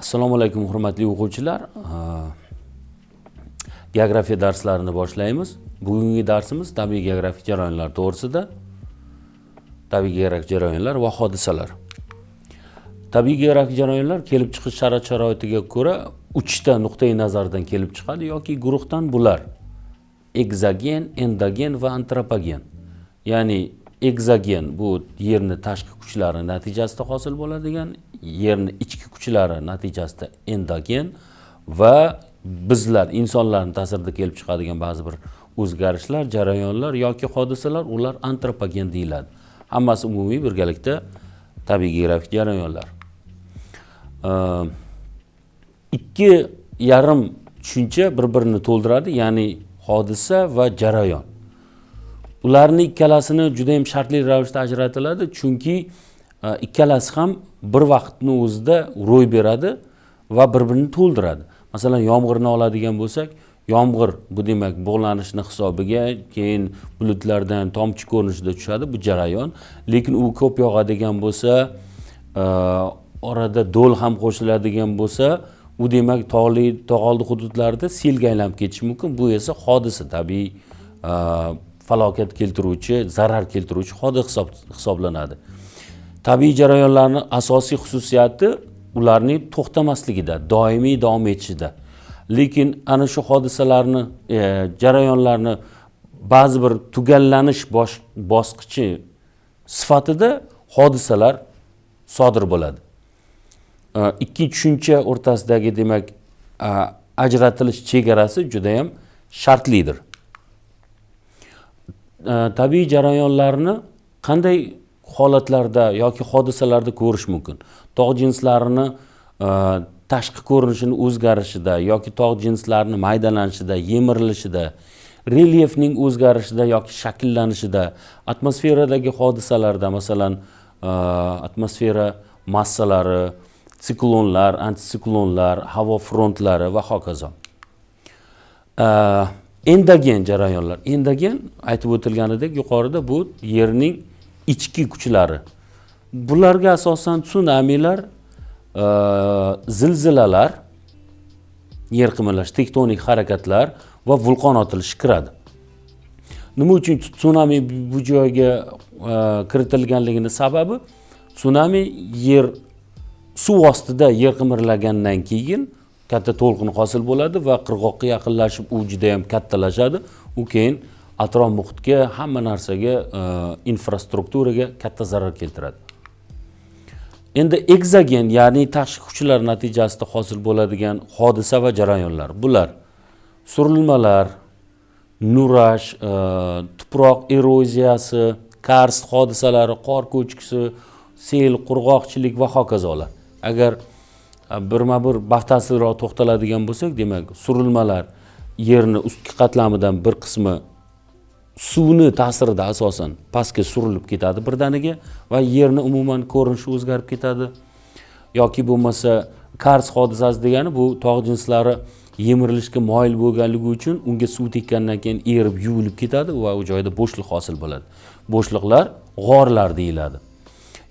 assalomu alaykum hurmatli o'quvchilar. Geografiya darslarini boshlaymiz. Bugungi darsimiz tabiiy geografik jarayonlar to'g'risida. Tabiiy geografik jarayonlar va hodisalar. Tabiiy geografik jarayonlar kelib chiqish shart sharoitiga ko'ra uchta nuqtai nazardan kelib chiqadi yoki guruhdan bular. Egzogen endogen va antropogen. Ya'ni egzogen bu yerni tashqi kuchlari natijasida hosil bo'ladigan yerni ichki kuchlari natijasida endogen va bizlar insonlarni ta'sirida kelib chiqadigan ba'zi bir o'zgarishlar jarayonlar yoki hodisalar ular antropogen deyiladi. Hammasi umumiy birgalikda tabiiy geografik jarayonlar. Ehm, ikki yarim tushuncha bir birini to'ldiradi ya'ni hodisa va jarayon. Ularni ikkalasini juda yam shartli ravishda ajratiladi chunki e, ikkalasi ham bir vaqtni o'zida ro'y beradi va bir birini to'ldiradi. Masalan yomg'irni oladigan bo'lsak yomg'ir bu demak bug'lanishni hisobiga keyin bulutlardan tomchi ko'rinishida tushadi bu jarayon. Lekin u ko'p yog'adigan bo'lsa e, orada do'l ham qo'shiladigan bo'lsa u demak tog'li tog'oldi hududlarda selga aylanib ketishi mumkin. Bu esa hodisa tabiiy e, falokat keltiruvchi zarar keltiruvchi hodisa hisoblanadi. Tabiiy jarayonlarni asosiy xususiyati ularning to'xtamasligida doimiy davom etishida. Lekin ana shu hodisalarni e, jarayonlarni ba'zi bir tugallanish bosqichi sifatida hodisalar sodir bo'ladi. E, ikki tushuncha o'rtasidagi demak e, ajratilish chegarasi judayam shartlidir. Э, tabiiy jarayonlarni qanday holatlarda yoki hodisalarda ko'rish mumkin? Tog' jinslarini e, tashqi ko'rinishini o'zgarishida yoki tog' jinslarini maydalanishida yemirilishida relyefning o'zgarishida yoki shakllanishida atmosferadagi hodisalarda masalan e, atmosfera massalari siklonlar antisiklonlar havo frontlari va hokazo. E, endogen jarayonlar. Endogen aytib o'tilganidek yuqorida bu yerning ichki kuchlari. Bularga asosan tsunamilar e, zilzilalar yer qimirlash tektonik harakatlar va vulqon otilishi kiradi. Nima uchun tsunami bu joyga e, kiritilganligini sababi tsunami yer suv ostida yer qimirlagandan keyin katta to'lqin hosil bo'ladi va qirg'oqqa yaqinlashib u juda yam kattalashadi. U keyin atrof muhitga hamma narsaga e, infrastrukturaga katta zarar keltiradi. Endi egzogen ya'ni tashqi kuchlar natijasida hosil bo'ladigan hodisa va jarayonlar bular surilmalar nurash e, tuproq eroziyasi karst hodisalari qor ko'chkisi sel qurg'oqchilik va hokazolar. Agar Э, birma bir batafsilroq to'xtaladigan bo'lsak demak surilmalar yerni ustki qatlamidan bir qismi suvni ta'sirida asosan pastga surilib ketadi birdaniga va yerni umuman ko'rinishi o'zgarib ketadi. Yoki bo'lmasa kars hodisasi degani bu tog' jinslari yemirilishga moyil bo'lganligi uchun unga suv tekkandan keyin erib yuvilib ketadi va u joyda bo'shliq hosil bo'ladi. Bo'shliqlar g'orlar deyiladi.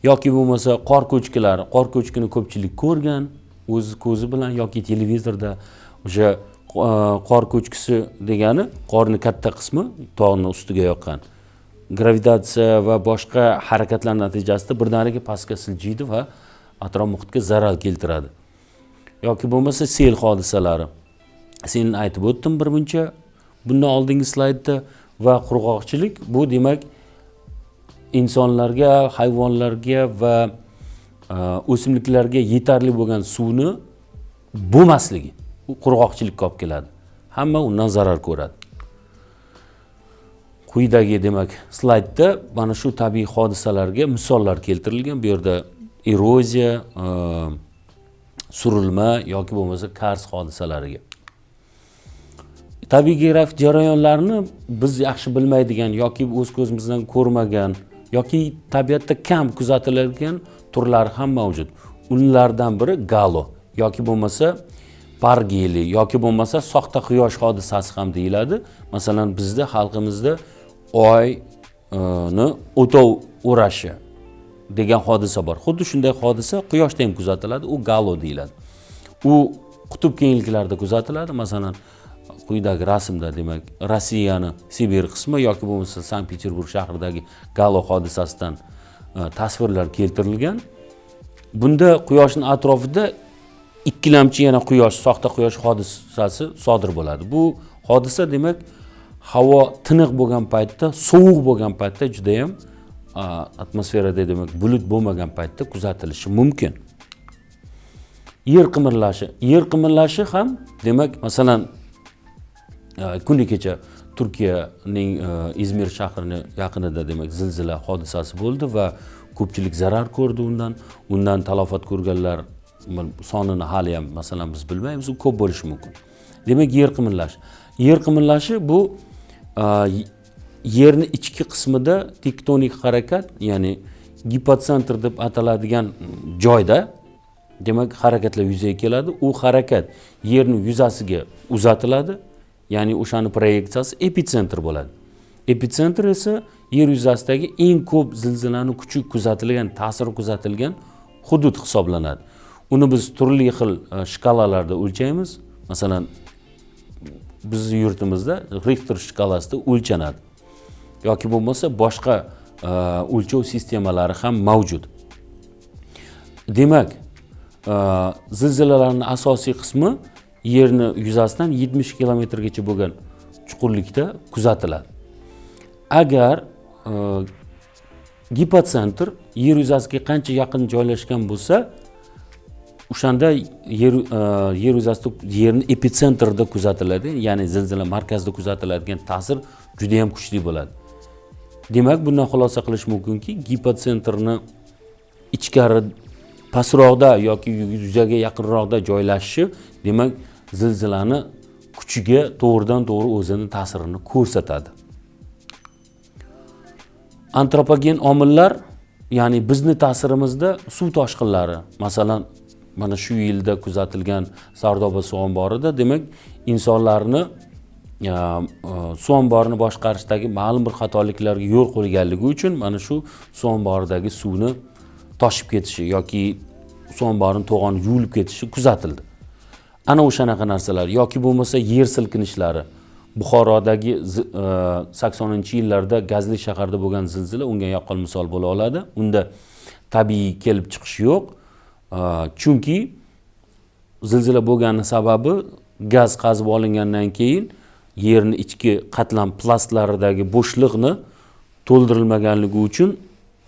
Yoki bo'lmasa qor ko'chkilari qor ko'chkini ko'pchilik ko'rgan o'z ko'zi bilan yoki televizorda o'sha e, qor ko'chkisi degani qorni katta qismi tog'ni ustiga yoqqan. Gravitatsiya va boshqa harakatlar natijasida birdaniga pastga siljiydi va atrof muhitga zarar keltiradi. Yoki bo'lmasa sel hodisalari. Sen aytib o'tdim birmuncha bundan oldingi slaydda va qurg'oqchilik bu demak insonlarga hayvonlarga va Э, o'simliklarga yetarli bo'lgan suvni bo'lmasligi u qurg'oqchilikka olib keladi. Hamma undan zarar ko'radi. Quyidagi demak slaydda mana shu tabiiy hodisalarga misollar keltirilgan. Bu yerda eroziya e, surilma yoki bo'lmasa kars hodisalariga. Tabiiy geografik jarayonlarni biz yaxshi bilmaydigan yoki o'z ko'zimizdan ko'rmagan yoki tabiatda kam kuzatiladigan turlari ham mavjud. Ulardan biri galo yoki bo'lmasa pargeli yoki bo'lmasa soxta quyosh hodisasi ham deyiladi. Masalan bizda xalqimizda oyni e, o'tov o'rashi degan hodisa bor. Xuddi shunday hodisa quyoshda ham kuzatiladi u galo deyiladi. U qutb kengliklarida kuzatiladi. Masalan quyidagi rasmda demak rossiyani sibir qismi yoki bo'lmasa sankt peterburg shahridagi galo hodisasidan e, tasvirlar keltirilgan. Bunda quyoshni atrofida ikkilamchi yana quyosh soxta quyosh hodisasi sodir bo'ladi. Bu hodisa demak havo tiniq bo'lgan paytda sovuq bo'lgan paytda judayam e, atmosferada demak bulut bo'lmagan paytda kuzatilishi mumkin. Yer qimirlashi yer qimirlashi ham demak masalan Э, kuni kecha turkiyaning э, izmir shahrini yaqinida demak zilzila hodisasi bo'ldi va ko'pchilik zarar ko'rdi undan. Undan talofat ko'rganlar sonini hali ham masalan biz bilmaymiz u ko'p bo'lishi mumkin. Demak yer qimirlashi yer qimirlashi bu e, yerni ichki qismida tektonik harakat ya'ni gipotsentr deb ataladigan joyda demak harakatlar yuzaga keladi. U harakat yerni yuzasiga uzatiladi. Ya'ni o'shani proyeksiyasi epitsentr bo'ladi. Epitsentr esa yer yuzasidagi eng ko'p zilzilani kuchi kuzatilgan ta'siri kuzatilgan hudud hisoblanadi. Uni biz turli xil e, shkalalarda o'lchaymiz. Masalan bizni yurtimizda rixter shkalasida o'lchanadi. Yoki bo'lmasa boshqa e, o'lchov sistemalari ham mavjud. Demak e, zilzilalarni asosiy qismi yerni yuzasidan yetmish kilometrgacha bo'lgan chuqurlikda kuzatiladi. Agar e, gipotsentr yer yuzasiga qancha yaqin joylashgan bo'lsa o'shanda yer e, yer yuzasida yerni epitsentrida kuzatiladi ya'ni zilzila markazida kuzatiladigan ta'sir juda yam kuchli bo'ladi. Demak bundan xulosa qilish mumkinki gipotsentrni ichkari pastroqda yoki yuzaga yaqinroqda joylashishi demak zilzilani kuchiga to'g'ridan to'g'ri o'zini ta'sirini ko'rsatadi. Antropogen omillar ya'ni bizni ta'sirimizda suv toshqinlari masalan mana shu yilda kuzatilgan sardoba suv omborida demak insonlarni e, suv omborini boshqarishdagi ma'lum bir xatoliklarga yo'l qo'yganligi uchun mana shu suv omboridagi suvni toshib ketishi yoki suv omborini to'g'oni yuvilib ketishi kuzatildi. Ana o'shanaqa narsalar yoki bo'lmasa yer silkinishlari. Buxorodagi e, saksoninchi yillarda gazli shaharda bo'lgan zilzila unga yaqqol misol bo'la oladi. Unda tabiiy kelib chiqish yo'q. E, chunki zilzila bo'lgani sababi gaz qazib olingandan keyin yerni ichki qatlam plastlaridagi bo'shliqni to'ldirilmaganligi uchun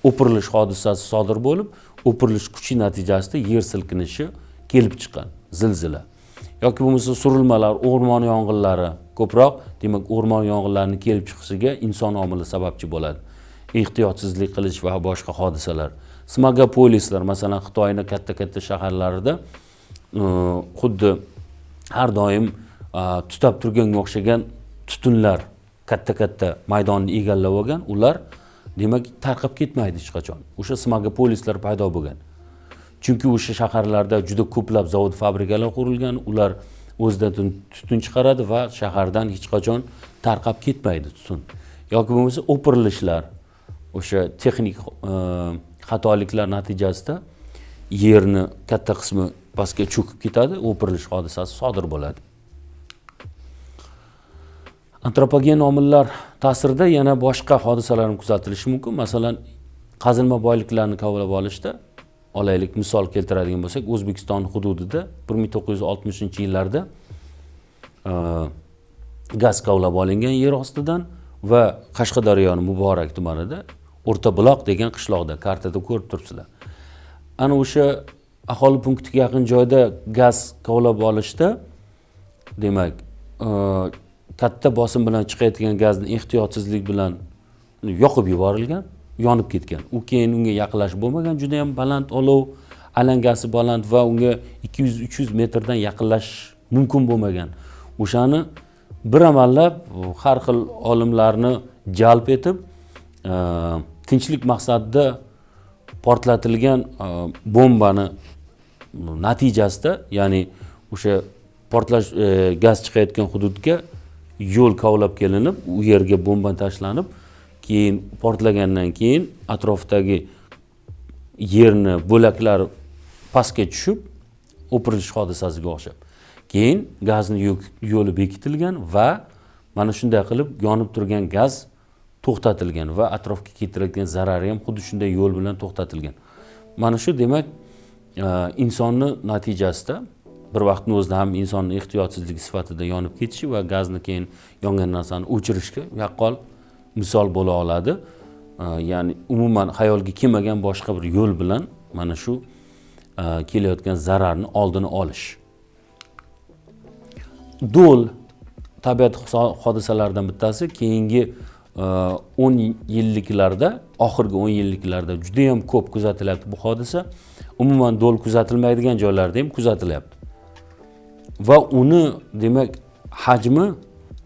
o'pirilish hodisasi sodir bo'lib o'pirilish kuchi natijasida yer silkinishi kelib chiqqan zilzila. Yoki bo'lmasa surilmalar o'rmon yong'inlari. Ko'proq demak o'rmon yong'inlarini kelib chiqishiga inson omili sababchi bo'ladi. Ehtiyotsizlik qilish va boshqa hodisalar. Smogopolislar masalan xitoyni katta katta shaharlarida e, xuddi har doim e, tutab turganga o'xshagan tutunlar katta katta maydonni egallab olgan ular demak tarqab ketmaydi hech qachon. O'sha smogopolislar paydo bo'lgan. Chunki o'sha shaharlarda juda ko'plab zavod fabrikalar qurilgan. Ular o'zidan tutun chiqaradi va shahardan hech qachon tarqab ketmaydi tutun. Yoki bo'lmasa o'pirilishlar o'sha texnik e, xatoliklar natijasida yerni katta qismi pastga cho'kib ketadi o'pirilish hodisasi sodir bo'ladi. Antropogen omillar ta'sirida yana boshqa hodisalar ham kuzatilishi mumkin. Masalan qazilma boyliklarni kovlab olishda olaylik misol keltiradigan bo'lsak o'zbekiston hududida bir ming to'qqiz yuz oltmishinchi yillarda e, gaz kovlab olingan yer ostidan va qashqadaryoni muborak tumanida o'rtabuloq degan qishloqda kartada ko'rib turibsizlar. Ana o'sha aholi punktiga yaqin joyda gaz kovlab olishda demak e, katta bosim bilan chiqayotgan gazni ehtiyotsizlik bilan yoqib yuborilgan. Yonib ketgan u keyin unga yaqinlashib bo'lmagan juda yam baland olov alangasi baland va unga ikki yuz uch yuz metrdan yaqinlashish mumkin bo'lmagan. O'shani bir amallab har xil olimlarni jalb etib e, tinchlik maqsadida portlatilgan e, bombani natijasida ya'ni o'sha portlash e, gaz chiqayotgan hududga yo'l kovlab kelinib u yerga bomba tashlanib keyin portlagandan keyin atrofdagi yerni bo'laklari pastga tushib o'pirilish hodisasiga o'xshab. Keyin gazni yo'li bekitilgan va mana shunday qilib yonib turgan gaz to'xtatilgan va atrofga keltiradigan zarari ham xuddi shunday yo'l bilan to'xtatilgan. Mana shu demak e, insonni natijasida bir vaqtni o'zida ham insonni ehtiyotsizligi sifatida yonib ketishi va gazni keyin yongan narsani o'chirishga yaqqol misol bo'la oladi. E, ya'ni umuman xayolga kelmagan boshqa bir yo'l bilan mana shu e, kelayotgan zararni oldini olish. Do'l tabiat ho- hodisalaridan bittasi keyingi e, o'n yilliklarda oxirgi o'n yilliklarda judayam ko'p kuzatilyapti bu hodisa. Umuman do'l kuzatilmaydigan joylarda ham kuzatilyapti. Va uni demak hajmi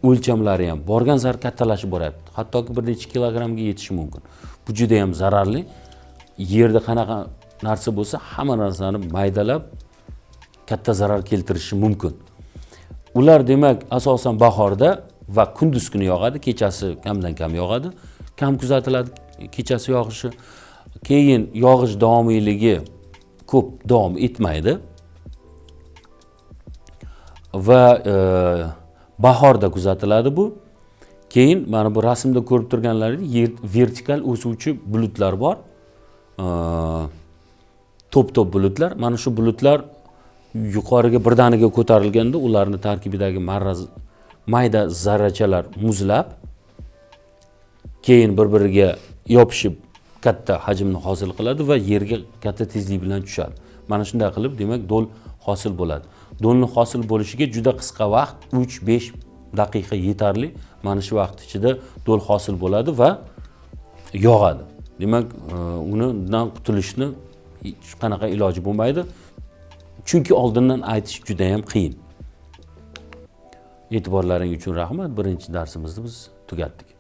o'lchamlari ham borgan sari kattalashib boryapti hattoki bir necha kilogrammga yetishi mumkin. Bu juda yam zararli. Yerda qanaqa narsa bo'lsa hamma narsani maydalab katta zarar keltirishi mumkin. Ular demak asosan bahorda va kunduz kuni yog'adi kechasi kamdan kam yog'adi. Kam kuzatiladi kechasi yog'ishi. Keyin yog'ish davomiyligi ko'p davom etmaydi. Va e, bahorda kuzatiladi bu. Keyin mana bu rasmda ko'rib turganlaringiz vertikal o'suvchi bulutlar bor. To'p to'p bulutlar. Mana shu bulutlar yuqoriga birdaniga ko'tarilganda ularni tarkibidagi marra mayda zarrachalar muzlab keyin bir biriga yopishib katta hajmni hosil qiladi va yerga katta tezlik bilan tushadi. Mana shunday qilib demak do'l hosil bo'ladi. Do'lni hosil bo'lishiga juda qisqa vaqt uch besh daqiqa yetarli. Mana shu vaqt ichida do'l hosil bo'ladi va yog'adi. Demak e, undan unidan qutulishni hech qanaqa iloji bo'lmaydi. Chunki oldindan aytish judayam qiyin. E'tiborlaring uchun rahmat. Birinchi darsimizni biz tugatdik.